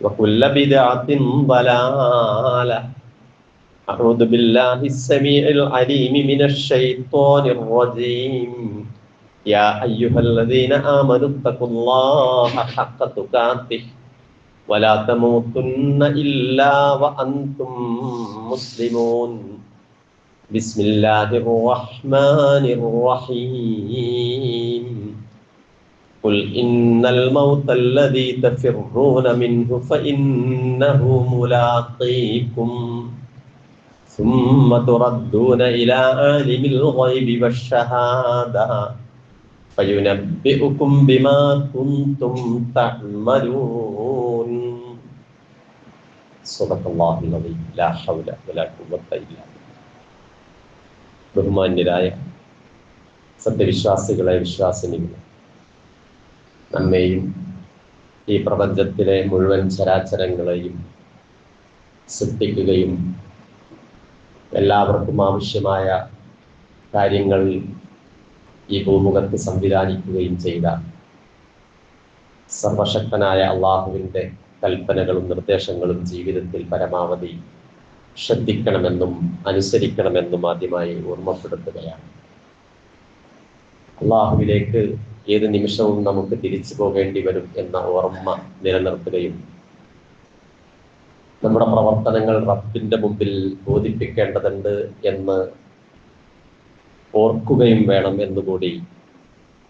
وكل بدعة ضلالة. أعوذ بالله السميع العليم من الشيطان الرجيم. يا أيها الذين آمنوا اتقوا الله حق تقاته ولا تموتن إلا وأنتم مسلمون. بسم الله الرحمن الرحيم. قل إن الموت الذي تفرون منه فإنه ملاقيكم ثم تردون إلى عالم الغيب والشهادة فينبئكم بما كنتم تعملون صدق الله العظيم لا حول ولا قوة إلا بالله ബഹുമാന്യരായ സത്യവിശ്വാസികളെ വിശ്വാസിനികളെ നമ്മെയും ഈ പ്രപഞ്ചത്തിലെ മുഴുവൻ ചരാചരങ്ങളെയും സൃഷ്ടിക്കുകയും എല്ലാവർക്കും ആവശ്യമായ കാര്യങ്ങൾ ഈ ഭൂമുഖത്ത് സംവിധാനിക്കുകയും ചെയ്ത സർവശക്തനായ അള്ളാഹുവിന്റെ കൽപ്പനകളും നിർദ്ദേശങ്ങളും ജീവിതത്തിൽ പരമാവധി ശ്രദ്ധിക്കണമെന്നും അനുസരിക്കണമെന്നും ആദ്യമായി ഓർമ്മപ്പെടുത്തുകയാണ്. അള്ളാഹുവിലേക്ക് ഏത് നിമിഷവും നമുക്ക് തിരിച്ചു പോകേണ്ടി വരും എന്ന ഓർമ്മ നിലനിർത്തുകയും നമ്മുടെ പ്രവർത്തനങ്ങൾ റബ്ബിന്റെ മുമ്പിൽ ബോധിപ്പിക്കേണ്ടതുണ്ട് എന്ന് ഓർക്കുകയും വേണം എന്നുകൂടി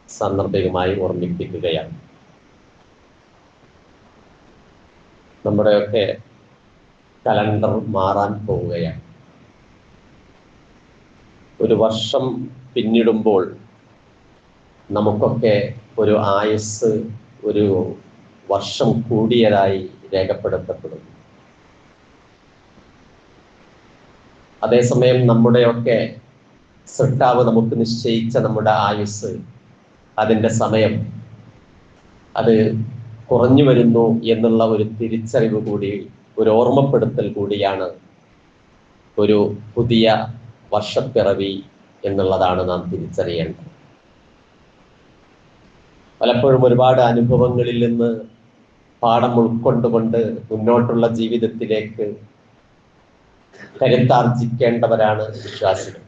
സാന്ദർഭികമായി ഓർമ്മിപ്പിക്കുകയാണ്. നമ്മുടെയൊക്കെ കലണ്ടർ മാറാൻ പോവുകയാണ്. ഒരു വർഷം പിന്നിടുമ്പോൾ നമുക്കൊക്കെ ഒരു ആയുസ് ഒരു വർഷം കൂടിയതായി രേഖപ്പെടുത്തപ്പെടുന്നു അതേസമയം നമ്മുടെയൊക്കെ സൃഷ്ടാവ് നമുക്ക് നിശ്ചയിച്ച നമ്മുടെ ആയുസ് അതിന്റെ സമയം അത് കുറഞ്ഞു വരുന്നു എന്നുള്ള ഒരു തിരിച്ചറിവ് കൂടി ഒരു ഓർമ്മപ്പെടുത്തൽ കൂടിയാണ് ഒരു പുതിയ വർഷപ്പിറവി എന്നുള്ളതാണ് നാം തിരിച്ചറിയേണ്ടത്. പലപ്പോഴും ഒരുപാട് അനുഭവങ്ങളിൽ നിന്ന് പാഠം ഉൾക്കൊണ്ടുകൊണ്ട് മുന്നോട്ടുള്ള ജീവിതത്തിലേക്ക് കരുത്താർജിക്കേണ്ടവരാണ് വിശ്വാസികൾ.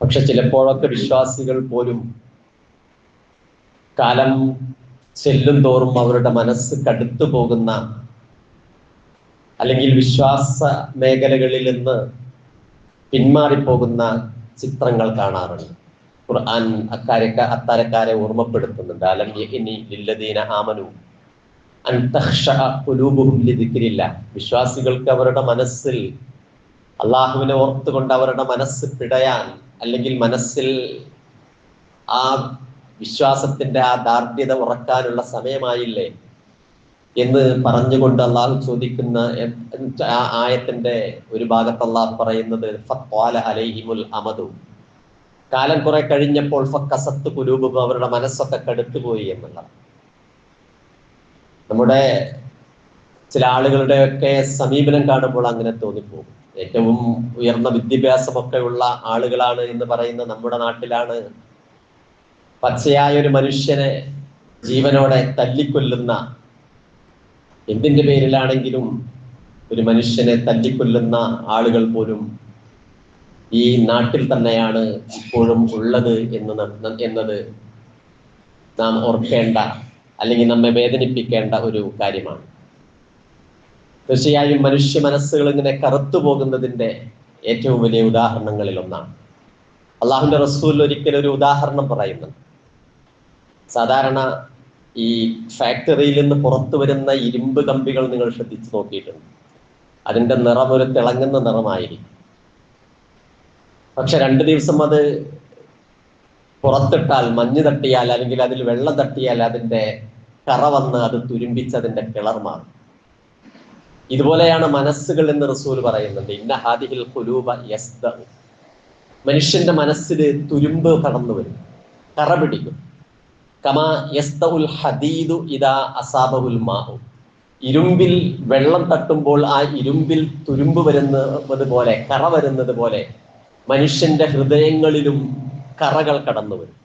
പക്ഷെ ചിലപ്പോഴൊക്കെ വിശ്വാസികൾ പോലും കാലം ചെല്ലും തോറും അവരുടെ മനസ്സ് കടുത്തു പോകുന്ന അല്ലെങ്കിൽ വിശ്വാസ മേഖലകളിൽ നിന്ന് പിന്മാറിപ്പോകുന്ന ചിത്രങ്ങൾ കാണാറുണ്ട്. ഖുർആൻ അക്കാര്യക്കാർ അത്താരക്കാരെ ഓർമ്മപ്പെടുത്തുന്നുണ്ട്. അലം ഇനി ലില്ലദീന ആമനു ലിദിക്രില്ല. വിശ്വാസികൾക്ക് അവരുടെ മനസ്സിൽ അള്ളാഹുവിനെ ഓർത്തുകൊണ്ട് അവരുടെ മനസ്സ് പിടയാൻ അല്ലെങ്കിൽ മനസ്സിൽ ആ വിശ്വാസത്തിന്റെ ആ ദാർഢ്യത ഉറക്കാനുള്ള സമയമായില്ലേ എന്ന് പറഞ്ഞുകൊണ്ട് അള്ളാഹു ചോദിക്കുന്ന ആ ആയത്തിന്റെ ഒരു ഭാഗത്ത് അള്ളാഹു പറയുന്നത് അലൈഹിമുൽ അമദു. കാലം കുറെ കഴിഞ്ഞപ്പോൾ ഫക്കസത്ത് കുലൂബും അവരുടെ മനസ്സൊക്കെ കടുത്തുപോയി എന്നുള്ളത്. നമ്മുടെ ചില ആളുകളുടെയൊക്കെ സമീപനം കാണുമ്പോൾ അങ്ങനെ തോന്നിപ്പോകും. ഏറ്റവും ഉയർന്ന വിദ്യാഭ്യാസമൊക്കെ ഉള്ള ആളുകളാണ് എന്ന് പറയുന്ന നമ്മുടെ നാട്ടിലാണ് പച്ചയായ ഒരു മനുഷ്യനെ ജീവനോടെ തല്ലിക്കൊല്ലുന്ന എന്തിന്റെ പേരിലാണെങ്കിലും ഒരു മനുഷ്യനെ തല്ലിക്കൊല്ലുന്ന ആളുകൾ പോലും ഈ നാട്ടിൽ തന്നെയാണ് ഇപ്പോഴും ഉള്ളത് എന്ന് എന്നത് നാം ഓർക്കേണ്ട അല്ലെങ്കിൽ നമ്മെ വേദനിപ്പിക്കേണ്ട ഒരു കാര്യമാണ്. തീർച്ചയായും മനുഷ്യ മനസ്സുകൾ ഇങ്ങനെ കറുത്തു പോകുന്നതിന്റെ ഏറ്റവും വലിയ ഉദാഹരണങ്ങളിൽ ഒന്നാണ്. അള്ളാഹുന്റെ റസൂൽ ഒരിക്കലും ഒരു ഉദാഹരണം പറയുന്നുണ്ട് സാധാരണ ഈ ഫാക്ടറിയിൽ നിന്ന് പുറത്തു വരുന്ന ഇരുമ്പ് കമ്പികൾ നിങ്ങൾ ശ്രദ്ധിച്ചു നോക്കിയിട്ടുണ്ട്. അതിന്റെ നിറം ഒരു തിളങ്ങുന്ന നിറമായിരിക്കും. പക്ഷെ രണ്ട് ദിവസം അത് പുറത്തിട്ടാൽ മഞ്ഞ് തട്ടിയാൽ അല്ലെങ്കിൽ അതിൽ വെള്ളം തട്ടിയാൽ അതിന്റെ കറ വന്ന് അത് തുരുമ്പിച്ച് അതിന്റെ കിളർ മാറും. ഇതുപോലെയാണ് മനസ്സുകൾ എന്ന് റസൂൽ പറയുന്നുണ്ട് ഇന്ന ഹാദിഹിൽ കുലൂബ യസ്ത മനുഷ്യന്റെ മനസ്സിൽ തുരുമ്പ് കടന്നു വരും. കറ പിടിക്കും. കമാ യസ്തഉൽ ഹദീദു ഇതാ അസാബുൽ മാഹു ഇരുമ്പിൽ വെള്ളം തട്ടുമ്പോൾ ആ ഇരുമ്പിൽ തുരുമ്പ് വരുന്നത് പോലെ കറ വരുന്നത് പോലെ മനുഷ്യന്റെ ഹൃദയങ്ങളിലും കറകൾ കടന്നു വരും.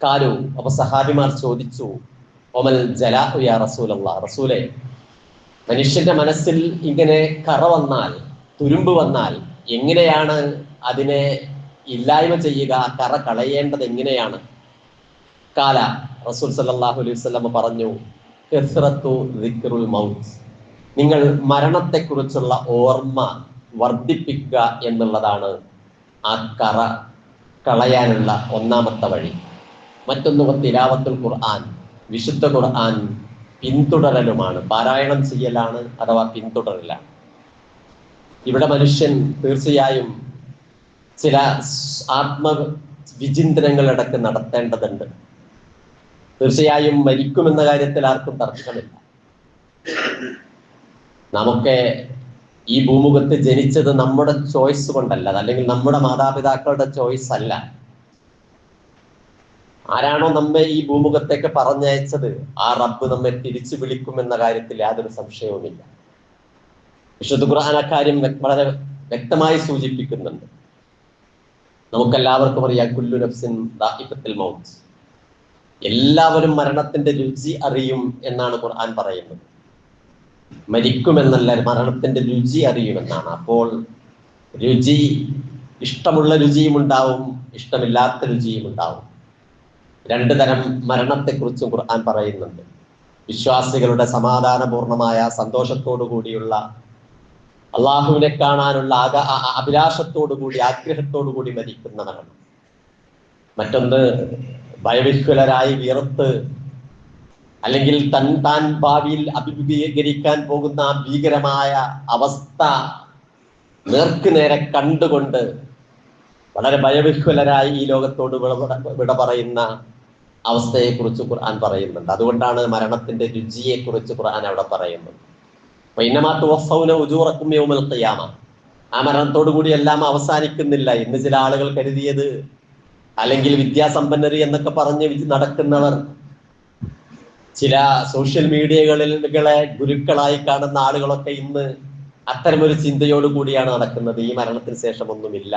കാലു അപ്പൊ സഹാബിമാർ ചോദിച്ചു ഒമൽ ജലാഹു റസൂലല്ല? റസൂലെ മനുഷ്യന്റെ മനസ്സിൽ ഇങ്ങനെ കറ വന്നാൽ തുരുമ്പ് വന്നാൽ എങ്ങനെയാണ് അതിനെ ഇല്ലായ്മ ചെയ്യുക? കറ കളയേണ്ടത് എങ്ങനെയാണ്? കാല റസൂൽ സല്ലാഹു അലൈഹി വസല്ലം പറഞ്ഞു ദിക്റുൽ മൗത്ത്. നിങ്ങൾ മരണത്തെക്കുറിച്ചുള്ള ഓർമ്മ വർദ്ധിപ്പിക്കുക എന്നുള്ളതാണ് ആ കറ കളയാനുള്ള ഒന്നാമത്തെ വഴി. മറ്റൊന്ന് തിലാവത്തുൽ ഖുർആൻ വിശുദ്ധ ഖുർആൻ പിന്തുടരലുമാണ്. പാരായണം ചെയ്യലാണ് അഥവാ പിന്തുടരലാണ് ഇവിടെ മനുഷ്യൻ തീർച്ചയായും ചില ആത്മ വിചിന്തനങ്ങൾ ഇടയ്ക്ക് നടത്തേണ്ടതുണ്ട്. തീർച്ചയായും മരിക്കുമെന്ന കാര്യത്തിൽ ആർക്കും തർക്കമില്ല. നമുക്ക് ഈ ഭൂമുഖത്ത് ജനിച്ചത് നമ്മുടെ ചോയ്സ് കൊണ്ടല്ല. അല്ലെങ്കിൽ നമ്മുടെ മാതാപിതാക്കളുടെ ചോയ്സ് അല്ല. ആരാണോ നമ്മെ ഈ ഭൂമുഖത്തേക്ക് പറഞ്ഞയച്ചത്? ആ റബ്ബ് നമ്മെ തിരിച്ചു വിളിക്കുമെന്ന കാര്യത്തിൽ യാതൊരു സംശയവുമില്ല. വിശുദ്ധ ഖുർആൻ അക്കാര്യം വളരെ വ്യക്തമായി സൂചിപ്പിക്കുന്നുണ്ട്. നമുക്കെല്ലാവർക്കും അറിയാം കുല്ലു നഫ്സിൻ ദാഇഖത്തുൽ മൗത്ത്. എല്ലാവരും മരണത്തിന്റെ രുചി അറിയും എന്നാണ് ഖുർആൻ പറയുന്നത്. മരിക്കുമെന്നല്ല മരണത്തിന്റെ രുചി അറിയുമെന്നാണ്. അപ്പോൾ രുചി ഇഷ്ടമുള്ള രുചിയും ഉണ്ടാവും ഇഷ്ടമില്ലാത്ത രുചിയും ഉണ്ടാവും. രണ്ടു തരം മരണത്തെക്കുറിച്ചും ഖുർആൻ പറയുന്നുണ്ട്. വിശ്വാസികളുടെ സമാധാനപൂർണമായ സന്തോഷത്തോടു കൂടിയുള്ള അള്ളാഹുവിനെ കാണാനുള്ള ആക അഭിലാഷത്തോടു കൂടി ആഗ്രഹത്തോടു കൂടി മരിക്കുന്ന മരണം. മറ്റൊന്ന് ഭയവിഹ്വലരായി വിയർത്ത് അല്ലെങ്കിൽ തൻ താൻ ഭാവിയിൽ അഭിമുഖീകരിക്കാൻ പോകുന്ന ഭീകരമായ അവസ്ഥ നേർക്ക് നേരെ കണ്ടുകൊണ്ട് വളരെ ഭയവിഹ്വലരായി ഈ ലോകത്തോട് വിട പറയുന്ന അവസ്ഥയെക്കുറിച്ച് ഖുർആൻ പറയുന്നുണ്ട്. അതുകൊണ്ടാണ് മരണത്തിന്റെ രുചിയെ കുറിച്ച് ഖുർആൻ അവിടെ പറയുന്നത്. ആ മരണത്തോടു കൂടി എല്ലാം അവസാനിക്കുന്നില്ല. ഇന്ന് ചില ആളുകൾ കരുതിയത് അല്ലെങ്കിൽ വിദ്യാസമ്പന്നർ എന്നൊക്കെ പറഞ്ഞ് നടക്കുന്നവർ ചില സോഷ്യൽ മീഡിയകളിലെ ഗുരുക്കളായി കാണുന്ന ആളുകളൊക്കെ ഇന്ന് അത്തരമൊരു ചിന്തയോട് കൂടിയാണ് നടക്കുന്നത്. ഈ മരണത്തിന് ശേഷം ഒന്നുമില്ല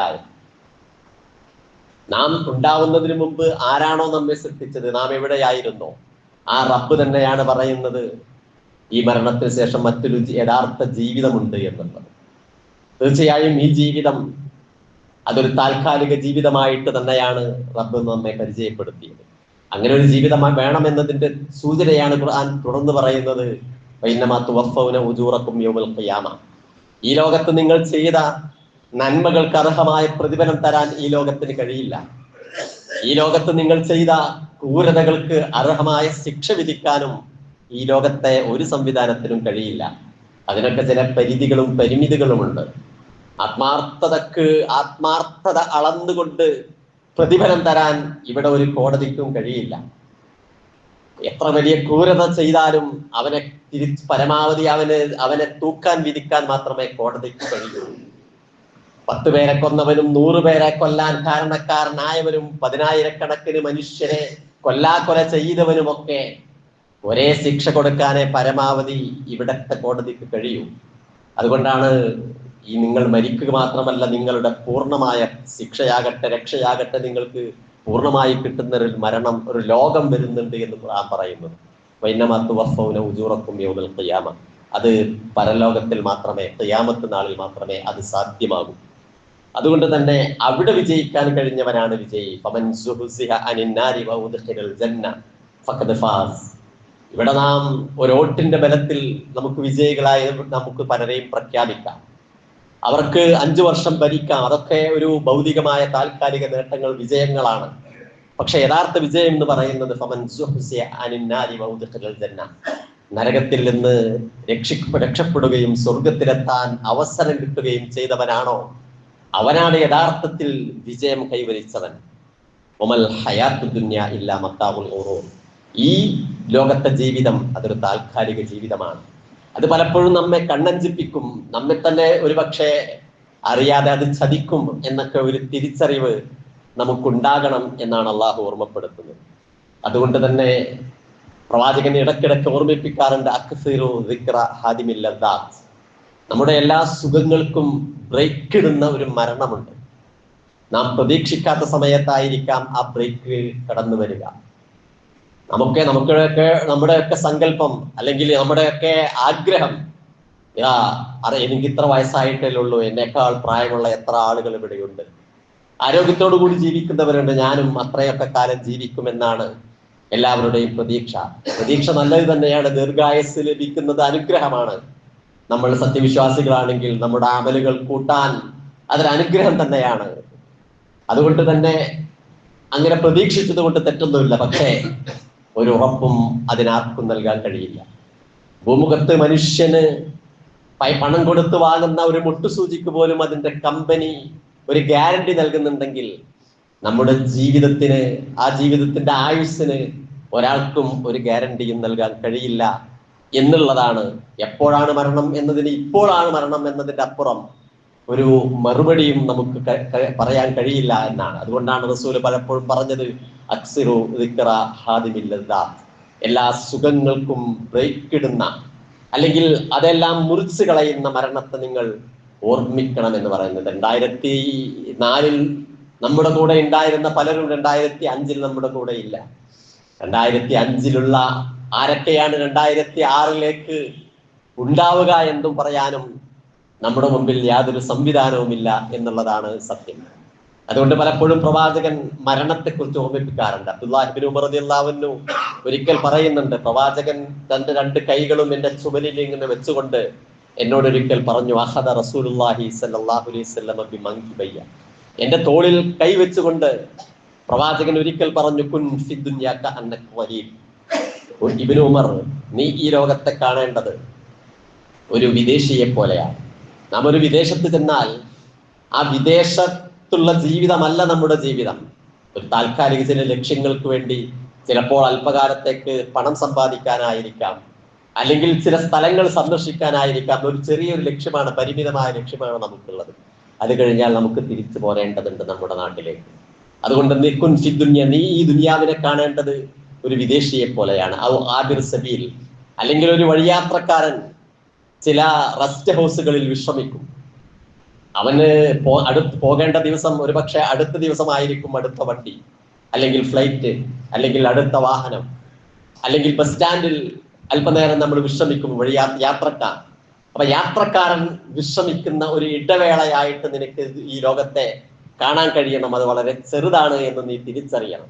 നാം ഉണ്ടാവുന്നതിന് മുമ്പ് ആരാണോ നമ്മെ സൃഷ്ടിച്ചത്? നാം എവിടെയായിരുന്നോ? ആ റബ്ബ് തന്നെയാണ് പറയുന്നത് ഈ മരണത്തിന് ശേഷം മറ്റൊരു യഥാർത്ഥ ജീവിതമുണ്ട് എന്നുള്ളത്. തീർച്ചയായും ഈ ജീവിതം അതൊരു താൽക്കാലിക ജീവിതമായിട്ട് തന്നെയാണ് റബ്ബ് നമ്മെ പരിചയപ്പെടുത്തിയത്. അങ്ങനെ ഒരു ജീവിതം വേണമെന്നതിന്റെ സൂചനയാണ് ഖുർആൻ തുടർന്ന് പറയുന്നത്. ഈ ലോകത്ത് നിങ്ങൾ ചെയ്ത നന്മകൾക്ക് അർഹമായ പ്രതിഫലം തരാൻ ഈ ലോകത്തിന് കഴിയില്ല. ഈ ലോകത്ത് നിങ്ങൾ ചെയ്ത ക്രൂരതകൾക്ക് അർഹമായ ശിക്ഷ വിധിക്കാനും ഈ ലോകത്തെ ഒരു സംവിധാനത്തിനും കഴിയില്ല. അതിനൊക്കെ ചില പരിധികളും പരിമിതികളുമുണ്ട്. ആത്മാർത്ഥതക്ക് ആത്മാർത്ഥത അളന്നുകൊണ്ട് പ്രതിഫലം തരാൻ ഇവിടെ ഒരു കോടതിക്കും കഴിയില്ല. എത്ര വലിയ ക്രൂരത ചെയ്താലും അവനെ തിരിച്ച് പരമാവധി അവന് അവനെ തൂക്കാൻ വിധിക്കാൻ മാത്രമേ കോടതിക്ക് കഴിയൂ. പത്ത് പേരെ കൊന്നവനും നൂറ് പേരെ കൊല്ലാൻ കാരണക്കാരനായവനും പതിനായിരക്കണക്കിന് മനുഷ്യരെ കൊല്ലാക്കൊല ചെയ്തവനുമൊക്കെ ഒരേ ശിക്ഷ കൊടുക്കാനേ പരമാവധി ഇവിടത്തെ കോടതിക്ക് കഴിയൂ. അതുകൊണ്ടാണ് ഈ നിങ്ങൾ മരിക്കുക മാത്രമല്ല നിങ്ങളുടെ പൂർണമായ ശിക്ഷയാകട്ടെ രക്ഷയാകട്ടെ നിങ്ങൾക്ക് പൂർണമായി കിട്ടുന്ന ഒരു മരണം ഒരു ലോകം വരുന്നുണ്ട് എന്ന് ഖുർആൻ പറയുന്നത് വൈനമാത്തു വഫൗന ഉജൂറക്കും യൗമൽ ഖിയാമ. അത് പരലോകത്തിൽ മാത്രമേ ഖിയാമത്ത് നാളിൽ മാത്രമേ അത് സാധ്യമാകൂ. അതുകൊണ്ട് തന്നെ അവിടെ വിജയിക്കാൻ കഴിഞ്ഞവനാണ് വിജയി. ഫമൻ സുഹുസിഹ അനിൻ നാരി വഉദ്ഖിലൽ ജന്ന. ഫഖദ് ഫാസ്. ഇവിടെ നാം ഒരു ഓട്ടിന്റെ ബലത്തിൽ നമുക്ക് വിജയികളായി നമുക്ക് പലരെയും പ്രഖ്യാപിക്കാം. അവർക്ക് അഞ്ചു വർഷം ഭരിക്കാം. അതൊക്കെ ഒരു ഭൗതികമായ താൽക്കാലിക നേട്ടങ്ങൾ വിജയങ്ങളാണ്. പക്ഷെ യഥാർത്ഥ വിജയം എന്ന് പറയുന്നത് നരകത്തിൽ നിന്ന് രക്ഷി രക്ഷപ്പെടുകയും സ്വർഗത്തിലെത്താൻ അവസരം കിട്ടുകയും ചെയ്തവനാണോ? അവനാണ് യഥാർത്ഥത്തിൽ വിജയം കൈവരിച്ചവൻ. ഒമൽ ഹയാത്തു ഇല്ല മത്താവുൽ ഓറോ ഈ ലോകത്തെ ജീവിതം അതൊരു താൽക്കാലിക ജീവിതമാണ്. അത് പലപ്പോഴും നമ്മെ കണ്ണഞ്ചിപ്പിക്കും. നമ്മെ തന്നെ ഒരുപക്ഷെ അറിയാതെ അത് ചതിക്കും എന്നൊക്കെ ഒരു തിരിച്ചറിവ് നമുക്കുണ്ടാകണം എന്നാണ് അള്ളാഹു ഓർമ്മപ്പെടുത്തുന്നത്. അതുകൊണ്ട് തന്നെ പ്രവാചകൻ ഇടയ്ക്കിടയ്ക്ക് ഓർമ്മിപ്പിക്കാറുണ്ട് അക്സിറു നമ്മുടെ എല്ലാ സുഖങ്ങൾക്കും ബ്രേക്ക് ഇടുന്ന ഒരു മരണമുണ്ട്. നാം പ്രതീക്ഷിക്കാത്ത സമയത്തായിരിക്കാം ആ ബ്രേക്ക് കടന്നു വരിക നമുക്ക് നമുക്കൊക്കെ നമ്മുടെയൊക്കെ സങ്കല്പം അല്ലെങ്കിൽ നമ്മുടെയൊക്കെ ആഗ്രഹം യാ അറ എനിക്ക് ഇത്ര വയസ്സായിട്ടേ ഉള്ളൂ എന്നേക്കാൾ പ്രായമുള്ള എത്ര ആളുകൾ ഇവിടെയുണ്ട്. ആരോഗ്യത്തോടു കൂടി ജീവിക്കുന്നവരുണ്ട്. ഞാനും അത്രയൊക്കെ കാലം ജീവിക്കുമെന്നാണ് എല്ലാവരുടെയും പ്രതീക്ഷ. പ്രതീക്ഷ നല്ലത് തന്നെയാണ്. ദീർഘായുസ് ലഭിക്കുന്നത് അനുഗ്രഹമാണ്. നമ്മൾ സത്യവിശ്വാസികളാണെങ്കിൽ നമ്മുടെ അമലുകൾ കൂട്ടാൻ അതൊരനുഗ്രഹം തന്നെയാണ്. അതുകൊണ്ട് തന്നെ അങ്ങനെ പ്രതീക്ഷിച്ചത് കൊണ്ട് തെറ്റൊന്നുമില്ല. പക്ഷേ ഒരു ഉറപ്പും അതിനാർക്കും നൽകാൻ കഴിയില്ല. ഭൂമുഖത്ത് മനുഷ്യന് പണം കൊടുത്ത് വാങ്ങുന്ന ഒരു മുട്ടുസൂചിക്ക് പോലും അതിന്റെ കമ്പനി ഒരു ഗ്യാരണ്ടി നൽകുന്നുണ്ടെങ്കിൽ നമ്മുടെ ജീവിതത്തിന് ആ ജീവിതത്തിന്റെ ആയുസ്സിന് ഒരാൾക്കും ഒരു ഗ്യാരണ്ടിയും നൽകാൻ കഴിയില്ല എന്നുള്ളതാണ് എപ്പോഴാണ് മരണം എന്നതിന് ഇപ്പോഴാണ് മരണം എന്നതിന്റെ അപ്പുറം ഒരു മറുപടിയും നമുക്ക് പറയാൻ കഴിയില്ല എന്നാണ്. അതുകൊണ്ടാണ് റസൂൽ പലപ്പോഴും പറഞ്ഞത് അക്സിറു ദിക്റ ഹാദിമില്ലദാത്ത്. എല്ലാ സുഖങ്ങൾക്കും ബ്രേക്ക് ഇടുന്ന അല്ലെങ്കിൽ അതെല്ലാം മുറിച്ചു കളയുന്ന മരണത്തെ നിങ്ങൾ ഓർമ്മിക്കണം എന്ന് പറയുന്നത്. രണ്ടായിരത്തി നാലിൽ നമ്മുടെ കൂടെ ഉണ്ടായിരുന്ന പലരും രണ്ടായിരത്തി അഞ്ചിൽ നമ്മുടെ കൂടെ ഇല്ല. രണ്ടായിരത്തി അഞ്ചിലുള്ള ആരൊക്കെയാണ് രണ്ടായിരത്തി ആറിലേക്ക് ഉണ്ടാവുക എന്നും പറയാനും നമ്മുടെ മുമ്പിൽ യാതൊരു സംവിധാനവുമില്ല എന്നുള്ളതാണ് സത്യം. അതുകൊണ്ട് പലപ്പോഴും പ്രവാചകൻ മരണത്തെക്കുറിച്ച് ഓർമ്മിപ്പിക്കാറുണ്ട്. അബ്ദുല്ലാഹിബിൻ ഉമർ റളിയല്ലാഹു ഒരിക്കൽ പറയുന്നുണ്ട് പ്രവാചകൻ തന്റെ രണ്ട് കൈകളും എന്റെ ചുമലിൽ ഇങ്ങനെ വെച്ചുകൊണ്ട് എന്നോട് ഒരിക്കൽ പറഞ്ഞു അഹദ റസൂലുള്ളാഹി സല്ലല്ലാഹു അലൈഹി വസല്ലമ ബയ്യ. എന്റെ തോളിൽ കൈ വെച്ചുകൊണ്ട് പ്രവാചകൻ ഒരിക്കൽ പറഞ്ഞു കുൻ ഇബ്നു ഉമർ നീ ഈ ലോകത്തെ കാണേണ്ടത് ഒരു വിദേശിയെ പോലെയാണ് നാം ഒരു വിദേശത്ത് ചെന്നാൽ ആ വിദേശത്തുള്ള ജീവിതമല്ല നമ്മുടെ ജീവിതം. ഒരു താൽക്കാലിക ചില ലക്ഷ്യങ്ങൾക്ക് വേണ്ടി ചിലപ്പോൾ അല്പകാലത്തേക്ക് പണം സമ്പാദിക്കാനായിരിക്കാം. അല്ലെങ്കിൽ ചില സ്ഥലങ്ങൾ സന്ദർശിക്കാനായിരിക്കാം. ഒരു ചെറിയൊരു ലക്ഷ്യമാണ് പരിമിതമായ ലക്ഷ്യമാണ് നമുക്കുള്ളത്. അത് കഴിഞ്ഞാൽ നമുക്ക് തിരിച്ചു പോരേണ്ടതുണ്ട് നമ്മുടെ നാട്ടിലേക്ക്. അതുകൊണ്ട് നിക്കുൻ ഫിദ്ദുന്യ നീ ഈ ദുനിയാവിനെ കാണേണ്ടത് ഒരു വിദേശിയെ പോലെയാണ്. സബീൽ. അല്ലെങ്കിൽ ഒരു വഴിയാത്രക്കാരൻ ചില റെസ്റ്റ് ഹൗസുകളിൽ വിശ്രമിക്കും. അവന് പോ അടുത്ത് പോകേണ്ട ദിവസം ഒരുപക്ഷെ അടുത്ത ദിവസമായിരിക്കും അടുത്ത വണ്ടി അല്ലെങ്കിൽ ഫ്ലൈറ്റ് അല്ലെങ്കിൽ അടുത്ത വാഹനം അല്ലെങ്കിൽ ബസ് സ്റ്റാൻഡിൽ അല്പനേരം നമ്മൾ വിശ്രമിക്കും വഴി യാത്രക്കാർ. അപ്പൊ യാത്രക്കാരൻ വിശ്രമിക്കുന്ന ഒരു ഇടവേളയായിട്ട് നിനക്ക് ഈ ലോകത്തെ കാണാൻ കഴിയണം. അത് വളരെ ചെറുതാണ് എന്ന് നീ തിരിച്ചറിയണം.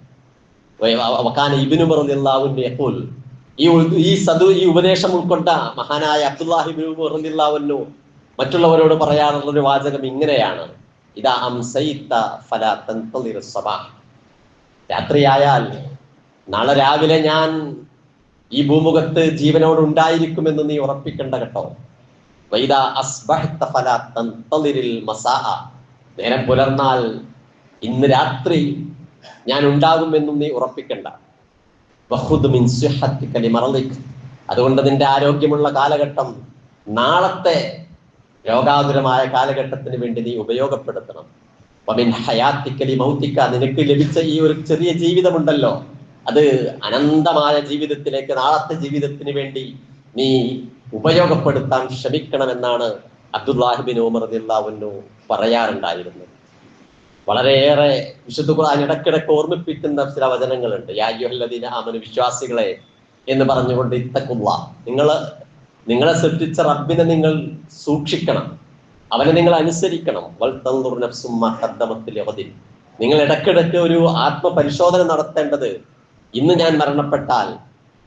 വക്കാന ഇബിനു റളിയല്ലാഹുവിന്റെ യഖൂൽ ഈ ഈ സദു ഈ ഉപദേശം ഉൾക്കൊണ്ട മഹാനായ അബ്ദുല്ലാഹിബിനു റളിയല്ലാഹുവിനു മറ്റുള്ളവരോട് പറയാനുള്ള ഒരു വാചകം ഇങ്ങനെയാണ്. ഇതാ രാത്രിയായാൽ നാളെ രാവിലെ ഞാൻ ഈ ഭൂമുഖത്ത് ജീവനോട് ഉണ്ടായിരിക്കുമെന്ന് നീ ഉറപ്പിക്കേണ്ട കേട്ടോ. നേരം പുലർന്നാൽ ഇന്ന് രാത്രി ഞാൻ ഉണ്ടാകുമെന്നും നീ ഉറപ്പിക്കണ്ട. വഖുദ് മിൻ സിഹ്ഹത്തിക ലിമറളിക് അതുകൊണ്ട് നിന്റെ ആരോഗ്യമുള്ള കാലഘട്ടം നാളത്തെ രോഗാതുരമായ കാലഘട്ടത്തിന് വേണ്ടി നീ ഉപയോഗപ്പെടുത്തണം. വമിൻ ഹയാത്തിക്കലി മൗത്തിക്ക. നിനക്ക് ലഭിച്ച ഈ ഒരു ചെറിയ ജീവിതമുണ്ടല്ലോ. അത് അനന്തമായ ജീവിതത്തിലേക്ക് നാളത്തെ ജീവിതത്തിന് വേണ്ടി നീ ഉപയോഗപ്പെടുത്താൻ ശ്രമിക്കണമെന്നാണ് അബ്ദുല്ലാഹിബിൻ ഉമർ റളിയല്ലാഹു പറയാറുണ്ടായിരുന്നത്. വളരെയേറെ വിശുദ്ധ ഖുർആൻ ഇടക്കിടക്ക് ഓർമ്മിപ്പിക്കുന്ന ചില വചനങ്ങളുണ്ട്. യാ അയ്യുഹല്ലദീന ആമനു വിശ്വാസികളെ എന്ന് പറഞ്ഞുകൊണ്ട് ഇത്തക്കുള്ള നിങ്ങൾ നിങ്ങളെ സൃഷ്ടിച്ച റബ്ബിനെ നിങ്ങൾ സൂക്ഷിക്കണം. അവനെ നിങ്ങൾ അനുസരിക്കണം. ഖദ്ദമത്ത് നിങ്ങൾ ഇടയ്ക്കിടയ്ക്ക് ഒരു ആത്മപരിശോധന നടത്തേണ്ടത് ഇന്ന് ഞാൻ മരണപ്പെട്ടാൽ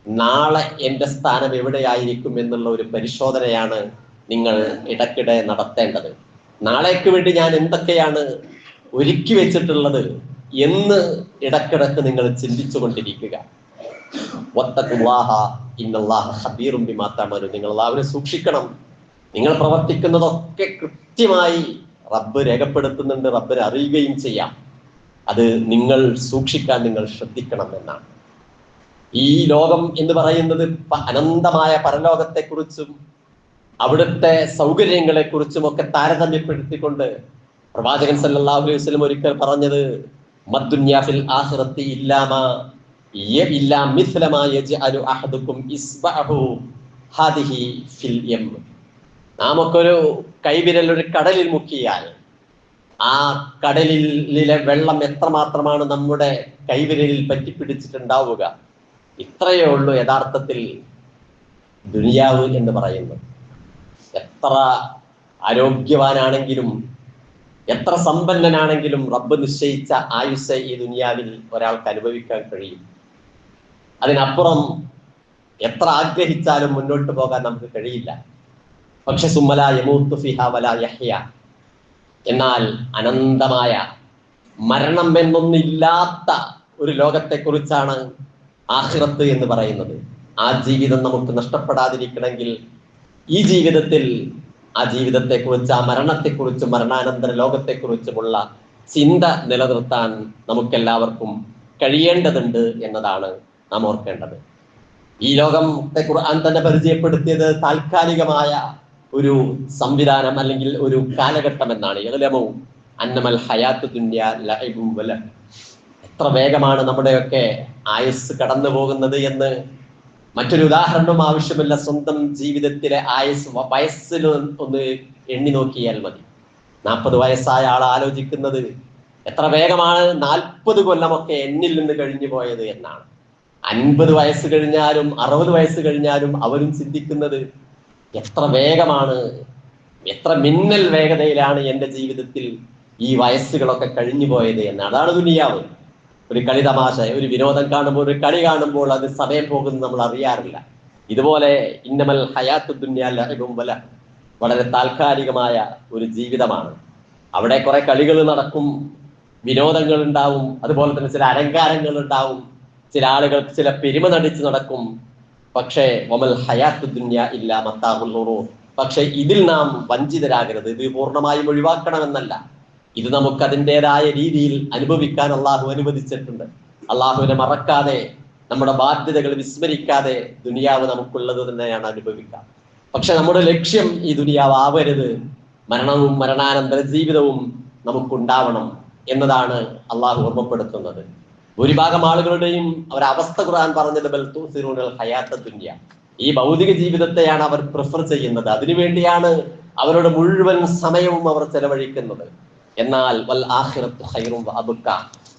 നാളെ എന്റെ സ്ഥാനം എവിടെയായിരിക്കും എന്നുള്ള ഒരു പരിശോധനയാണ് നിങ്ങൾ ഇടയ്ക്കിടെ നടത്തേണ്ടത്. നാളേക്ക് വേണ്ടി ഞാൻ എന്തൊക്കെയാണ് ഒരുക്കി വെച്ചിട്ടുള്ളത് എന്ന് ഇടക്കിടക്ക് നിങ്ങൾ ചിന്തിച്ചു കൊണ്ടിരിക്കുക നിങ്ങൾ എല്ലാവരും സൂക്ഷിക്കണം. നിങ്ങൾ പ്രവർത്തിക്കുന്നതൊക്കെ കൃത്യമായി റബ്ബ് രേഖപ്പെടുത്തുന്നുണ്ട് റബ്ബിനെ അറിയുകയും ചെയ്യാം. അത് നിങ്ങൾ സൂക്ഷിക്കാൻ നിങ്ങൾ ശ്രദ്ധിക്കണം എന്നാണ്. ഈ ലോകം എന്ന് പറയുന്നത് അനന്തമായ പരലോകത്തെക്കുറിച്ചും അവിടുത്തെ സൗകര്യങ്ങളെ കുറിച്ചുമൊക്കെ താരതമ്യപ്പെടുത്തിക്കൊണ്ട് പ്രവാചകൻ സല്ലല്ലാഹു അലൈഹി വസല്ലം ഒരിക്കൽ പറഞ്ഞത് ഹാദിഹി ഫിൽ യം നാം ഒക്കെ ഒരു കൈവിരൽ ഒരു കടലിൽ മുക്കിയാൽ ആ കടലിലെ വെള്ളം എത്രമാത്രമാണ് നമ്മുടെ കൈവിരലിൽ പറ്റിപ്പിടിച്ചിട്ടുണ്ടാവുക? ഇത്രയേ ഉള്ളൂ യഥാർത്ഥത്തിൽ ദുനിയാവ് എന്ന് പറയുന്നത്. എത്ര ആരോഗ്യവാനാണെങ്കിലും എത്ര സമ്പന്നനാണെങ്കിലും റബ്ബ് നിശ്ചയിച്ച ആയുസ് ഈ ദുനിയാവിൽ ഒരാൾക്ക് അനുഭവിക്കാൻ കഴിയും. അതിനപ്പുറം എത്ര ആഗ്രഹിച്ചാലും മുന്നോട്ട് പോകാൻ നമുക്ക് കഴിയില്ല. പക്ഷെ സുമല യമൂത്തു ഫിഹ വല യഹ്യ. എന്നാൽ അനന്തമായ മരണം എന്നൊന്നില്ലാത്ത ഒരു ലോകത്തെക്കുറിച്ചാണ് ആഹ്റത്ത് എന്ന് പറയുന്നത്. ആ ജീവിതം നമുക്ക് നഷ്ടപ്പെടാതിരിക്കണമെങ്കിൽ ഈ ജീവിതത്തിൽ ആ ജീവിതത്തെക്കുറിച്ച് ആ മരണത്തെക്കുറിച്ചും മരണാനന്തര ലോകത്തെക്കുറിച്ചുമുള്ള ചിന്ത നിലനിർത്താൻ നമുക്കെല്ലാവർക്കും കഴിയേണ്ടതുണ്ട് എന്നതാണ് നാം ഓർക്കേണ്ടത്. ഈ ലോകത്തെ ഖുർആൻ തന്നെ പരിചയപ്പെടുത്തിയത് താൽക്കാലികമായ ഒരു സംവിധാനം അല്ലെങ്കിൽ ഒരു കാലഘട്ടം എന്നാണ്. ഏകലമവും അന്നമൽ ഹയാത്ത് തുന്യ വല എത്ര വേഗമാണ് നമ്മുടെയൊക്കെ ആയുസ് കടന്നു പോകുന്നത് എന്ന് മറ്റൊരു ഉദാഹരണം ആവശ്യമില്ല. സ്വന്തം ജീവിതത്തിലെ ആയസ് വയസ്സിൽ ഒന്ന് എണ്ണി നോക്കിയാൽ മതി. നാൽപ്പത് വയസ്സായ ആൾ ആലോചിക്കുന്നത് എത്ര വേഗമാണ് നാൽപ്പത് കൊല്ലമൊക്കെ എന്നിൽ നിന്ന് കഴിഞ്ഞു പോയത് എന്നാണ്. അൻപത് വയസ്സ് കഴിഞ്ഞാലും അറുപത് വയസ്സ് കഴിഞ്ഞാലും അവരും ചിന്തിക്കുന്നത് എത്ര വേഗമാണ് എത്ര മിന്നൽ വേഗതയിലാണ് എന്റെ ജീവിതത്തിൽ ഈ വയസ്സുകളൊക്കെ കഴിഞ്ഞു പോയത് എന്നാണ്. അതാണ് ദുനിയാവ്. ഒരു കളി തമാശ ഒരു വിനോദം കാണുമ്പോൾ ഒരു കളി കാണുമ്പോൾ അത് സമയം പോകുന്നത് നമ്മൾ അറിയാറില്ല. ഇതുപോലെ ഇന്നമൽ ഹയാത്ത് വല വളരെ താൽക്കാലികമായ ഒരു ജീവിതമാണ്. അവിടെ കുറെ കളികൾ നടക്കും വിനോദങ്ങൾ ഉണ്ടാവും അതുപോലെ തന്നെ ചില അലങ്കാരങ്ങൾ ഉണ്ടാവും ചില ആളുകൾ ചില പെരുമ നടിച്ച് നടക്കും. പക്ഷേ ഒമൽ ഹയാത്ത് ദുന്യ ഇല്ല മത്താഹുള്ളൂറോ പക്ഷെ ഇതിൽ നാം വഞ്ചിതരാകരുത് ഇത് പൂർണമായും ഒഴിവാക്കണമെന്നല്ല. ഇത് നമുക്ക് അതിന്റെതായ രീതിയിൽ അനുഭവിക്കാൻ അള്ളാഹു അനുവദിച്ചിട്ടുണ്ട്. അള്ളാഹുവിനെ മറക്കാതെ നമ്മുടെ ബാധ്യതകൾ വിസ്മരിക്കാതെ ദുനിയാവ് നമുക്കുള്ളത് തന്നെയാണ് അനുഭവിക്കാം പക്ഷെ നമ്മുടെ ലക്ഷ്യം ഈ ദുനിയാവ് ആവരുത്. മരണവും മരണാനന്തര ജീവിതവും നമുക്കുണ്ടാവണം എന്നതാണ് അള്ളാഹു ഓർമ്മപ്പെടുത്തുന്നത്. ഭൂരിഭാഗം ആളുകളുടെയും അവസ്ഥ ഖുർആൻ പറഞ്ഞത് ബൽത്തൂസിറൂനൽ ഹയാത്ത ദുന്യ. ഈ ഭൗതിക ജീവിതത്തെയാണ് അവർ പ്രിഫർ ചെയ്യുന്നത്. അതിനുവേണ്ടിയാണ് അവരുടെ മുഴുവൻ സമയവും അവർ ചെലവഴിക്കുന്നത്. എന്നാൽ വൽ ആഖിറത്തു ഖൈറും അബുക്ക.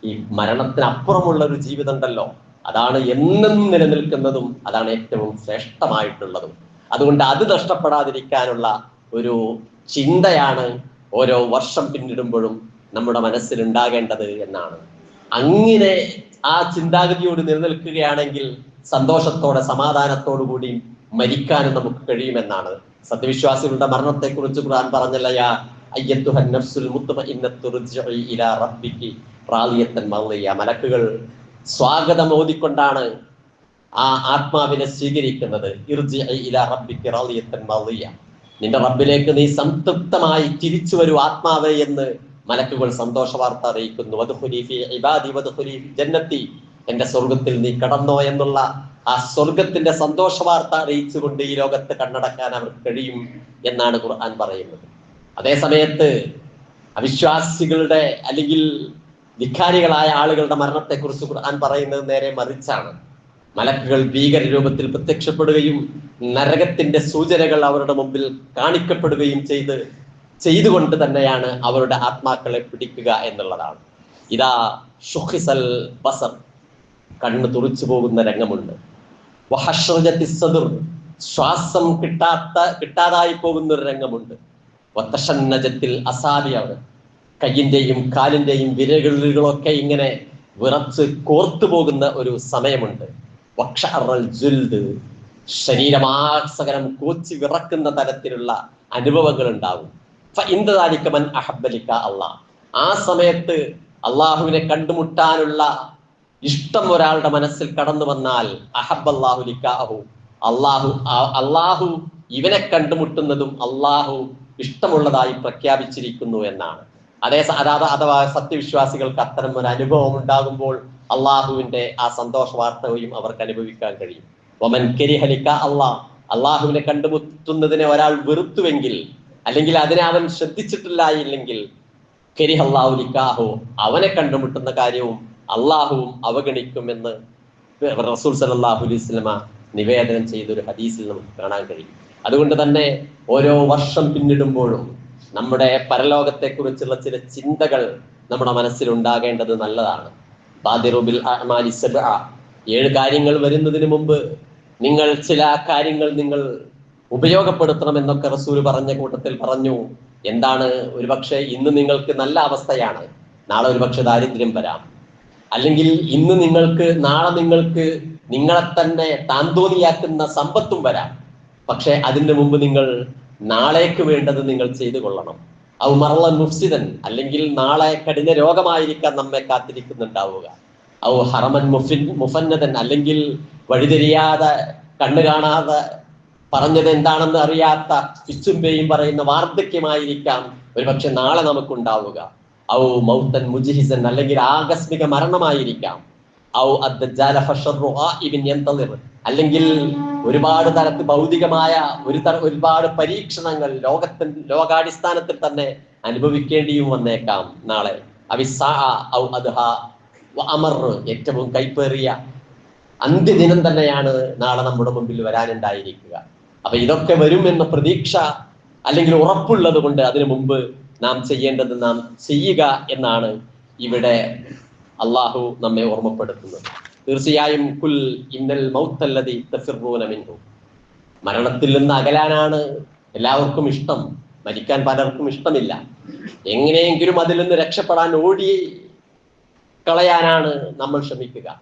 ഈ മരണത്തിനപ്പുറമുള്ള ഒരു ജീവിതം ഉണ്ടല്ലോ അതാണ് എന്നും നിലനിൽക്കുന്നതും അതാണ് ഏറ്റവും ശ്രേഷ്ഠമായിട്ടുള്ളതും. അതുകൊണ്ട് അത് നഷ്ടപ്പെടാതിരിക്കാനുള്ള ഒരു ചിന്തയാണ് ഓരോ വർഷം പിന്നിടുമ്പോഴും നമ്മുടെ മനസ്സിൽ ഉണ്ടാകേണ്ടത് എന്നാണ്. അങ്ങനെ ആ ചിന്താഗതിയോട് നിലനിൽക്കുകയാണെങ്കിൽ സന്തോഷത്തോടെ സമാധാനത്തോടു കൂടി മരിക്കാനും നമുക്ക് കഴിയുമെന്നാണ്. സത്യവിശ്വാസികളുടെ മരണത്തെക്കുറിച്ച് ഖുർആൻ പറഞ്ഞല്ല മലക്കുകൾ സ്വാഗതം ഓതിക്കൊണ്ടാണ് ആ ആത്മാവിനെ സ്വീകരിക്കുന്നത്. നിന്റെ റബ്ബിലേക്ക് നീ സംതൃപ്തമായി തിരിച്ചു വരൂ ആത്മാവെ എന്ന് മലക്കുകൾ സന്തോഷ വാർത്ത അറിയിക്കുന്നു. ജന്നത്തി. എന്റെ സ്വർഗത്തിൽ നീ കടന്നോ എന്നുള്ള ആ സ്വർഗത്തിന്റെ സന്തോഷ വാർത്ത അറിയിച്ചുകൊണ്ട് ഈ ലോകത്ത് കണ്ണടക്കാൻ അവർക്ക് കഴിയും എന്നാണ് ഖുർആൻ പറയുന്നത്. അതേ സമയത്ത് അവിശ്വാസികളുടെ അല്ലെങ്കിൽ ധിക്കാരികളായ ആളുകളുടെ മരണത്തെക്കുറിച്ച് ഖുർആൻ പറയുന്നത് നേരെ മറിച്ചാണ്. മലക്കുകൾ ഭീകര രൂപത്തിൽ പ്രത്യക്ഷപ്പെടുകയും നരകത്തിന്റെ സൂചനകൾ അവരുടെ മുമ്പിൽ കാണിക്കപ്പെടുകയും ചെയ്ത് ചെയ്തുകൊണ്ട് തന്നെയാണ് അവരുടെ ആത്മാക്കളെ പിടിക്കുക എന്നുള്ളതാണ്. ഇതാ ഷുഹിസൽ ബസർ കണ്ണ് തുറിച്ചു പോകുന്ന രംഗമുണ്ട്. സദുർ ശ്വാസം കിട്ടാത്ത കിട്ടാതായി പോകുന്ന ഒരു രംഗമുണ്ട്. വത്തഷന്നജത്തിൽ അസാബി കയ്യിന്റെയും കാലിന്റെയും വിരലുകളൊക്കെ ഇങ്ങനെ വിറച്ച് കോർത്തു പോകുന്ന ഒരു സമയമുണ്ട്. ജുൽദ് ശരീരമാസകരം കോച്ചി വിറക്കുന്ന തരത്തിലുള്ള അനുഭവങ്ങൾ ഉണ്ടാവും ഇന്ദാലിക്കമൻ അഹബലിക്ക അള്ളാഹ് ആ സമയത്ത് അള്ളാഹുവിനെ കണ്ടുമുട്ടാനുള്ള ഇഷ്ടം ഒരാളുടെ മനസ്സിൽ കടന്നു വന്നാൽ അഹബ് ലിക്കാഹു അള്ളാഹു അള്ളാഹു ഇവനെ കണ്ടുമുട്ടുന്നതും അള്ളാഹു ഇഷ്ടമുള്ളതായി പ്രഖ്യാപിച്ചിരിക്കുന്നു എന്നാണ്. അതേ അതാത് അതാ അഥവാ സത്യവിശ്വാസികൾക്ക് അത്തരം ഒരു അനുഭവം ഉണ്ടാകുമ്പോൾ അള്ളാഹുവിന്റെ ആ സന്തോഷ വാർത്തയും അവർക്ക് അനുഭവിക്കാൻ കഴിയും. ഒമൻ കരിഹലിക്ക അള്ളാഹ് അള്ളാഹുവിനെ കണ്ടുമുട്ടുന്നതിനെ ഒരാൾ വെറുത്തുവെങ്കിൽ അല്ലെങ്കിൽ അതിനെ അവൻ ശ്രദ്ധിച്ചിട്ടില്ല ഇല്ലെങ്കിൽ കരിഹല്ലാഹുലിക്കാഹു അവനെ കണ്ടുമുട്ടുന്ന കാര്യവും അള്ളാഹുവും അവഗണിക്കുമെന്ന് റസൂൽ സലല്ലാഹു അലൈഹി നിവേദനം ചെയ്തൊരു ഹദീസിൽ നമുക്ക് കാണാൻ കഴിയും. അതുകൊണ്ട് തന്നെ ഓരോ വർഷം പിന്നിടുമ്പോഴും നമ്മുടെ പരലോകത്തെക്കുറിച്ചുള്ള ചില ചിന്തകൾ നമ്മുടെ മനസ്സിൽ ഉണ്ടാകേണ്ടത് നല്ലതാണ് ബാദിറുബിൽ. ഏഴ് കാര്യങ്ങൾ വരുന്നതിന് മുമ്പ് നിങ്ങൾ ചില കാര്യങ്ങൾ നിങ്ങൾ ഉപയോഗപ്പെടുത്തണം എന്നൊക്കെ റസൂൽ പറഞ്ഞ കൂട്ടത്തിൽ പറഞ്ഞു. എന്താണ്? ഒരുപക്ഷെ ഇന്ന് നിങ്ങൾക്ക് നല്ല അവസ്ഥയാണ്. നാളെ ഒരുപക്ഷെ ദാരിദ്ര്യം വരാം. അല്ലെങ്കിൽ ഇന്ന് നിങ്ങൾക്ക് നാളെ നിങ്ങൾക്ക് നിങ്ങളെ തന്നെ താന്തോന്നിയാക്കുന്ന സമ്പത്തും വരാം. പക്ഷെ അതിന് മുമ്പ് നിങ്ങൾ നാളേക്ക് വേണ്ടത് നിങ്ങൾ ചെയ്തു കൊള്ളണം. ഔ മറള മുഫ്സിദൻ അല്ലെങ്കിൽ നാളെ കഠിന രോഗമായിരിക്കാം നമ്മെ കാത്തിരിക്കുന്നുണ്ടാവുക. ഔ ഹറമൻ മുഫിൻ മുഫന്നതൻ അല്ലെങ്കിൽ വഴിതിരിയാതെ കണ്ണു കാണാതെ പറഞ്ഞത് എന്താണെന്ന് അറിയാത്ത ചുച്ചുമ്പേയും പറയുന്ന വാർദ്ധക്യമായിരിക്കാം ഒരുപക്ഷെ നാളെ നമുക്കുണ്ടാവുക. ഔ മൗത്തൻ മുജിഹിസൻ അല്ലെങ്കിൽ ആകസ്മിക മരണമായിരിക്കാം. ഔ അല്ലെങ്കിൽ ഒരുപാട് തരത്തിൽ ഭൗതികമായ ഒരു തര ഒരുപാട് പരീക്ഷണങ്ങൾ ലോകത്തിൽ ലോകാടിസ്ഥാനത്തിൽ തന്നെ അനുഭവിക്കേണ്ടിയും വന്നേക്കാം നാളെ. ഏറ്റവും കൈപ്പേറിയ അന്ത്യദിനം തന്നെയാണ് നാളെ നമ്മുടെ മുമ്പിൽ വരാനുണ്ടായിരിക്കുക. അപ്പൊ ഇതൊക്കെ വരും എന്ന പ്രതീക്ഷ അല്ലെങ്കിൽ ഉറപ്പുള്ളത് കൊണ്ട് അതിനു മുമ്പ് നാം ചെയ്യേണ്ടത് നാം ചെയ്യുക എന്നാണ് ഇവിടെ അള്ളാഹു നമ്മെ ഓർമ്മപ്പെടുത്തുന്നത്. തീർച്ചയായും കുൽ ഇന്നൽ മൗത്തല്ലതി തഫിറൂന മിൻഹു. മരണത്തിൽ നിന്ന് അകലാനാണ് എല്ലാവർക്കും ഇഷ്ടം. മരിക്കാൻ പലർക്കും ഇഷ്ടമില്ല. എങ്ങനെയെങ്കിലും അതിൽ നിന്ന് രക്ഷപ്പെടാൻ ഓടി കളയാനാണ് നമ്മൾ ശ്രമിക്കുക.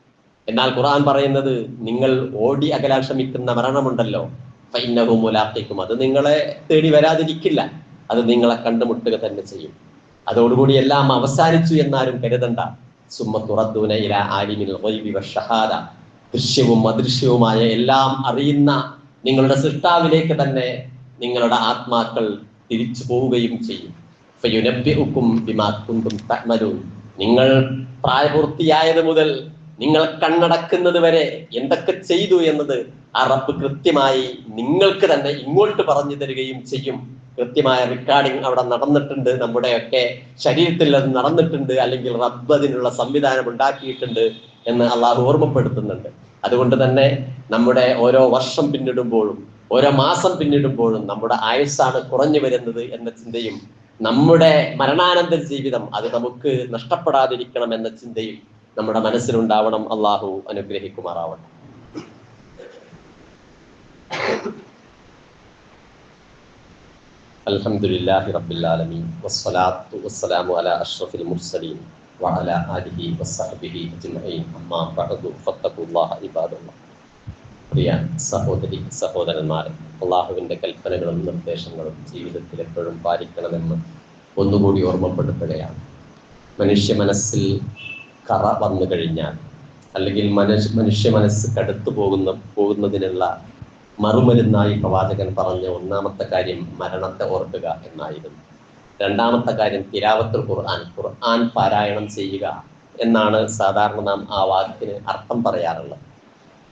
എന്നാൽ ഖുർആൻ പറയുന്നത് നിങ്ങൾ ഓടി അകലാൻ ശ്രമിക്കുന്ന മരണമുണ്ടല്ലോ. ഫൈനവും മുലാത്തേക്കും അത് നിങ്ങളെ തേടി വരാതിരിക്കില്ല. അത് നിങ്ങളെ കണ്ടുമുട്ടുക തന്നെ ചെയ്യും. അതോടുകൂടി എല്ലാം അവസാനിച്ചു എന്നാരും കരുതണ്ട. ആലിമിൽ ദൃശ്യവും അദൃശ്യവുമായ എല്ലാം അറിയുന്ന നിങ്ങളുടെ സൃഷ്ടാവിലേക്ക് തന്നെ നിങ്ങളുടെ ആത്മാക്കൾ തിരിച്ചു പോവുകയും ചെയ്യും. ബിമാ കുന്തും നിങ്ങൾ പ്രായപൂർത്തിയായത് മുതൽ നിങ്ങൾ കണ്ണടക്കുന്നത് വരെ എന്തൊക്കെ ചെയ്തു എന്നത് ആ റബ്ബ് കൃത്യമായി നിങ്ങൾക്ക് തന്നെ ഇങ്ങോട്ട് പറഞ്ഞു തരികയും ചെയ്യും. കൃത്യമായ റെക്കോർഡിംഗ് അവിടെ നടന്നിട്ടുണ്ട്. നമ്മുടെയൊക്കെ ശരീരത്തിൽ അത് നടന്നിട്ടുണ്ട്. അല്ലെങ്കിൽ റബ്ബ് അതിനുള്ള സംവിധാനം ഉണ്ടാക്കിയിട്ടുണ്ട് എന്ന് അള്ളാഹു ഓർമ്മപ്പെടുത്തുന്നുണ്ട്. അതുകൊണ്ട് തന്നെ നമ്മുടെ ഓരോ വർഷം പിന്നിടുമ്പോഴും ഓരോ മാസം പിന്നിടുമ്പോഴും നമ്മുടെ ആയുസ്സാണ് കുറഞ്ഞു വരുന്നത് എന്ന ചിന്തയും നമ്മുടെ മരണാനന്തര ജീവിതം അത് നമുക്ക് നഷ്ടപ്പെടാതിരിക്കണം എന്ന ചിന്തയും നമ്മുടെ മനസ്സിലുണ്ടാവണം അള്ളാഹു അനുഗ്രഹിക്കുമാറാവണം الحمد لله رب العالمين والصلاة والسلام على أشرف المرسلين وعلى آله وصحبه أجمعين أما بعد فاتقوا الله عباد الله പ്രിയ സഹോദരി സഹോദരന്മാരെ അള്ളാഹുവിന്റെ കൽപ്പനകളും നിർദ്ദേശങ്ങളും ജീവിതത്തിൽ എപ്പോഴും പാലിക്കണമെന്ന് ഒന്നുകൂടി ഓർമ്മപ്പെടുത്തുകയാണ് മനുഷ്യ മനസ്സിൽ കറ വന്നു കഴിഞ്ഞാൽ അല്ലെങ്കിൽ മനുഷ്യ മനുഷ്യ മനസ്സ് കടുത്തു പോകുന്ന പോകുന്നതിനുള്ള മറുമരുന്നായി പ്രവാചകൻ പറഞ്ഞ ഒന്നാമത്തെ കാര്യം മരണത്തെ ഓർക്കുക എന്നായിരുന്നു. രണ്ടാമത്തെ കാര്യം തിരാവത്തുൽ ഖുർആൻ ഖുർആൻ പാരായണം ചെയ്യുക എന്നാണ് സാധാരണ നാം ആ വാക്കിന് അർത്ഥം പറയാറുള്ളത്.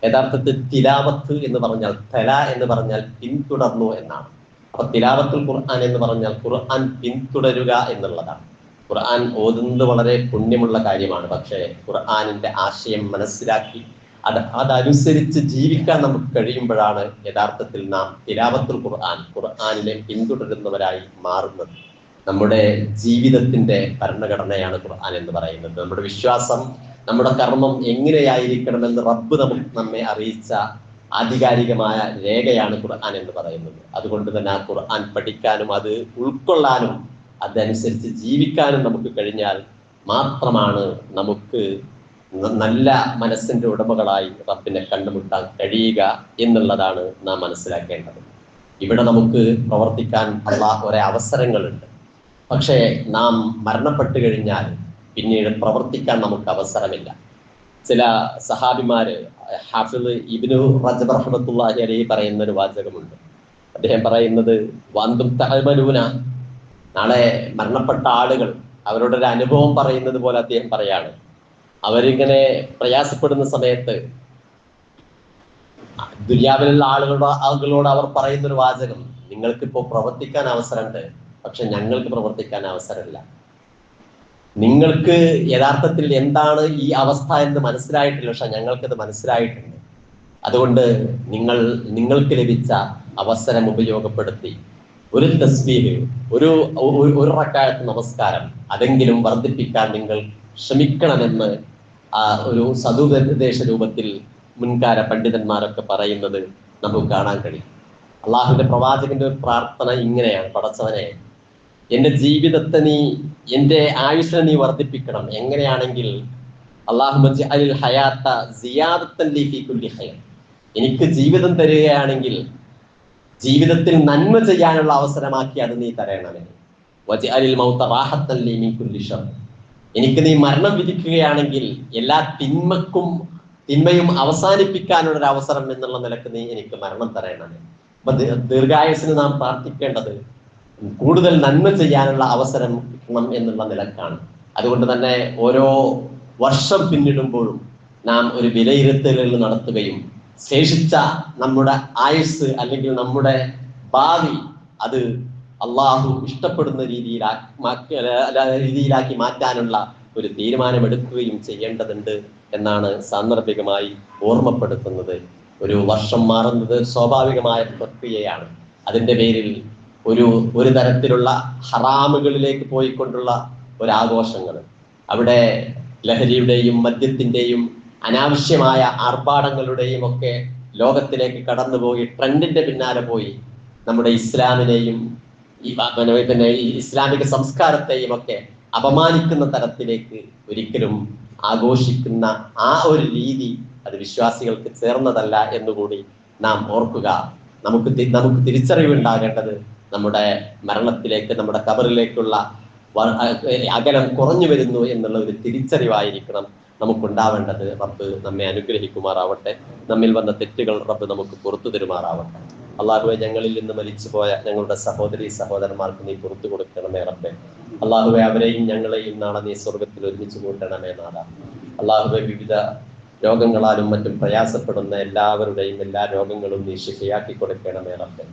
യഥാർത്ഥത്തിൽ തിലാവത്ത് എന്ന് പറഞ്ഞാൽ തല എന്ന് പറഞ്ഞാൽ പിന്തുടർന്നു എന്നാണ്. അപ്പൊ തിലാവത്തുൽ ഖുർആൻ എന്ന് പറഞ്ഞാൽ ഖുർആൻ പിന്തുടരുക എന്നുള്ളതാണ്. ഖുർആൻ ഓതുന്നത് വളരെ പുണ്യമുള്ള കാര്യമാണ്. പക്ഷേ ഖുർആാനിന്റെ ആശയം മനസ്സിലാക്കി അത് അതനുസരിച്ച് ജീവിക്കാൻ നമുക്ക് കഴിയുമ്പോഴാണ് യഥാർത്ഥത്തിൽ നാം തിലാവത്തുൽ ഖുർആൻ ഖുർആാനിനെ പിന്തുടരുന്നവരായി മാറുന്നത്. നമ്മുടെ ജീവിതത്തിന്റെ ഭരണഘടനയാണ് ഖുർആൻ എന്ന് പറയുന്നത്. നമ്മുടെ വിശ്വാസം നമ്മുടെ കർമ്മം എങ്ങനെയായിരിക്കണമെന്ന് റബ്ബ് നമുക്ക് നമ്മെ അറിയിച്ച ആധികാരികമായ രേഖയാണ് ഖുർആൻ എന്ന് പറയുന്നത്. അതുകൊണ്ട് തന്നെ ആ ഖുർആൻ പഠിക്കാനും അത് ഉൾക്കൊള്ളാനും അതനുസരിച്ച് ജീവിക്കാനും നമുക്ക് കഴിഞ്ഞാൽ മാത്രമാണ് നമുക്ക് നല്ല മനസ്സിന്റെ ഉടമകളായി റബ്ബിനെ കണ്ടുമുട്ടാൻ കഴിയുക എന്നുള്ളതാണ് നാം മനസ്സിലാക്കേണ്ടത്. ഇവിടെ നമുക്ക് പ്രവർത്തിക്കാൻ അള്ളാഹ് ഒരേ അവസരങ്ങളുണ്ട്. പക്ഷേ നാം മരണപ്പെട്ടു കഴിഞ്ഞാൽ പിന്നീട് പ്രവർത്തിക്കാൻ നമുക്ക് അവസരമില്ല. ചില സഹാബിമാര് ഹാഫിദ് ഇബിനു റജബ് റഹ്മത്തുള്ളാഹി പറയുന്ന ഒരു വാചകമുണ്ട്. അദ്ദേഹം പറയുന്നത് വാന്തും തഹമലൂന നാളെ മരണപ്പെട്ട ആളുകൾ അവരുടെ ഒരു അനുഭവം പറയുന്നത് പോലെ അദ്ദേഹം പറയാണ്. അവരിങ്ങനെ പ്രയാസപ്പെടുന്ന സമയത്ത് ദുര്യാവിലുള്ള ആളുകളോട് ആളുകളോട് അവർ പറയുന്ന ഒരു വാചകം നിങ്ങൾക്കിപ്പോ പ്രവർത്തിക്കാൻ അവസരമുണ്ട് പക്ഷെ ഞങ്ങൾക്ക് പ്രവർത്തിക്കാൻ അവസരമില്ല. നിങ്ങൾക്ക് യഥാർത്ഥത്തിൽ എന്താണ് ഈ അവസ്ഥ എന്ന് മനസ്സിലായിട്ടില്ല പക്ഷെ ഞങ്ങൾക്കത് മനസ്സിലായിട്ടുണ്ട്. അതുകൊണ്ട് നിങ്ങൾ നിങ്ങൾക്ക് ലഭിച്ച അവസരം ഉപയോഗപ്പെടുത്തി. ഒരു തസ്ബീഹ് ഒരു ഒരു- റക്കായത്ത് നമസ്കാരം അതെങ്കിലും വർദ്ധിപ്പിക്കാൻ നിങ്ങൾ ശ്രമിക്കണമെന്ന് ആ ഒരു സതുപദേശ രൂപത്തിൽ മുൻകാല പണ്ഡിതന്മാരൊക്കെ പറയുന്നത് നമുക്ക് കാണാൻ കഴിയും. അള്ളാഹുവിന്റെ പ്രവാചകന്റെ ഒരു പ്രാർത്ഥന ഇങ്ങനെയാണ് പടച്ചവനെ എന്റെ ജീവിതത്തെ നീ എന്റെ ആയുഷിനെ നീ വർദ്ധിപ്പിക്കണം. എങ്ങനെയാണെങ്കിൽ അള്ളാഹു ഹയാത്ത കുല്ലി എനിക്ക് ജീവിതം തരികയാണെങ്കിൽ ജീവിതത്തിൽ നന്മ ചെയ്യാനുള്ള അവസരമാക്കി അത് നീ തരണമേ. വജഅലിൽ അലിൽ റാഹത്തൻ ലീ മിൻ കുല്ലി എനിക്ക് നീ മരണം വിധിക്കുകയാണെങ്കിൽ എല്ലാ തിന്മക്കും തിന്മയും അവസാനിപ്പിക്കാനുള്ള ഒരു അവസരം എന്നുള്ള നിലയ്ക്ക് നീ എനിക്ക് മരണം തരണമേ. അപ്പൊ ദീർഘായുസിന് നാം പ്രാർത്ഥിക്കേണ്ടത് കൂടുതൽ നന്മ ചെയ്യാനുള്ള അവസരം കിട്ടണം എന്നുള്ള നിലക്കാണ്. അതുകൊണ്ട് തന്നെ ഓരോ വർഷം പിന്നിടുമ്പോഴും നാം ഒരു വിലയിരുത്തലുകൾ നടത്തുകയും ശേഷിച്ച നമ്മുടെ ആയുസ് അല്ലെങ്കിൽ നമ്മുടെ ഭാവി അത് അള്ളാഹു ഇഷ്ടപ്പെടുന്ന രീതിയിലാക്കി രീതിയിലാക്കി മാറ്റാനുള്ള ഒരു തീരുമാനമെടുക്കുകയും ചെയ്യേണ്ടതുണ്ട് എന്നാണ് സാന്ദർഭികമായി ഓർമ്മപ്പെടുത്തുന്നത്. ഒരു വർഷം മാറുന്നത് സ്വാഭാവികമായ പ്രക്രിയയാണ്. അതിന്റെ പേരിൽ ഒരു ഒരു തരത്തിലുള്ള ഹറാമുകളിലേക്ക് പോയിക്കൊണ്ടുള്ള ഒരാഘോഷങ്ങൾ. അവിടെ ലഹരിയുടെയും മദ്യത്തിന്റെയും അനാവശ്യമായ ആർഭാടങ്ങളുടെയും ഒക്കെ ലോകത്തിലേക്ക് കടന്നുപോയി ട്രെൻഡിന്റെ പിന്നാലെ പോയി നമ്മുടെ ഇസ്ലാമിനെയും ഈ പിന്നെ ഇസ്ലാമിക സംസ്കാരത്തെയും ഒക്കെ അപമാനിക്കുന്ന തരത്തിലേക്ക് ഒരിക്കലും ആഘോഷിക്കുന്ന ആ ഒരു രീതി അത് വിശ്വാസികൾക്ക് ചേർന്നതല്ല എന്നുകൂടി നാം ഓർക്കുക. നമുക്ക് നമുക്ക് തിരിച്ചറിവുണ്ടാകേണ്ടത് നമ്മുടെ മരണത്തിലേക്ക് നമ്മുടെ കബറിലേക്കുള്ള അകലം കുറഞ്ഞു വരുന്നു എന്നുള്ള ഒരു തിരിച്ചറിവായിരിക്കണം. നമുക്കുണ്ടാവേണ്ടത് റബ്ബ് നമ്മെ അനുഗ്രഹിക്കുമാറാവട്ടെ. നമ്മിൽ വന്ന തെറ്റുകൾ റബ്ബ് നമുക്ക് പുറത്തു തരുമാറാവട്ടെ. അള്ളാഹുവെ ഞങ്ങളിൽ നിന്ന് മരിച്ചുപോയ ഞങ്ങളുടെ സഹോദരി സഹോദരന്മാർക്ക് നീ പുറത്തു കൊടുക്കണമേ റബ്ബെ. അള്ളാഹുവെ അവരെയും ഞങ്ങളെയും നാളെ നീ സ്വർഗത്തിൽ ഒരുമിച്ച് കൂട്ടണമേ നാട അള്ളാഹുവെ വിവിധ രോഗങ്ങളാലും മറ്റും പ്രയാസപ്പെടുന്ന എല്ലാവരുടെയും എല്ലാ രോഗങ്ങളും നീ ശിഫയാക്കി കൊടുക്കണമേ റബ്ബെ.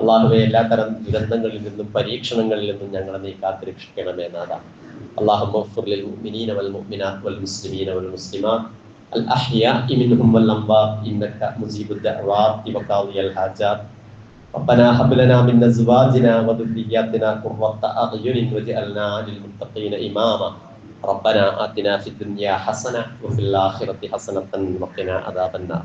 അള്ളാഹുവെ എല്ലാ തരം ദുരന്തങ്ങളിൽ നിന്നും പരീക്ഷണങ്ങളിൽ നിന്നും ഞങ്ങളെ നീ കാത്തുരക്ഷിക്കണമേ നാഥ اللهم اغفر للمؤمنين والمؤمنات والمسلمين والمسلمات الأحياء منهم والأموات إنك مجيب الدعوات وقاضي الحاجات ربنا هب لنا من أزواجنا وذرياتنا قرة أعين واجعلنا للمتقين إماما ربنا آتنا في الدنيا حسنة وفي الآخرة حسنة وقنا عذاب النار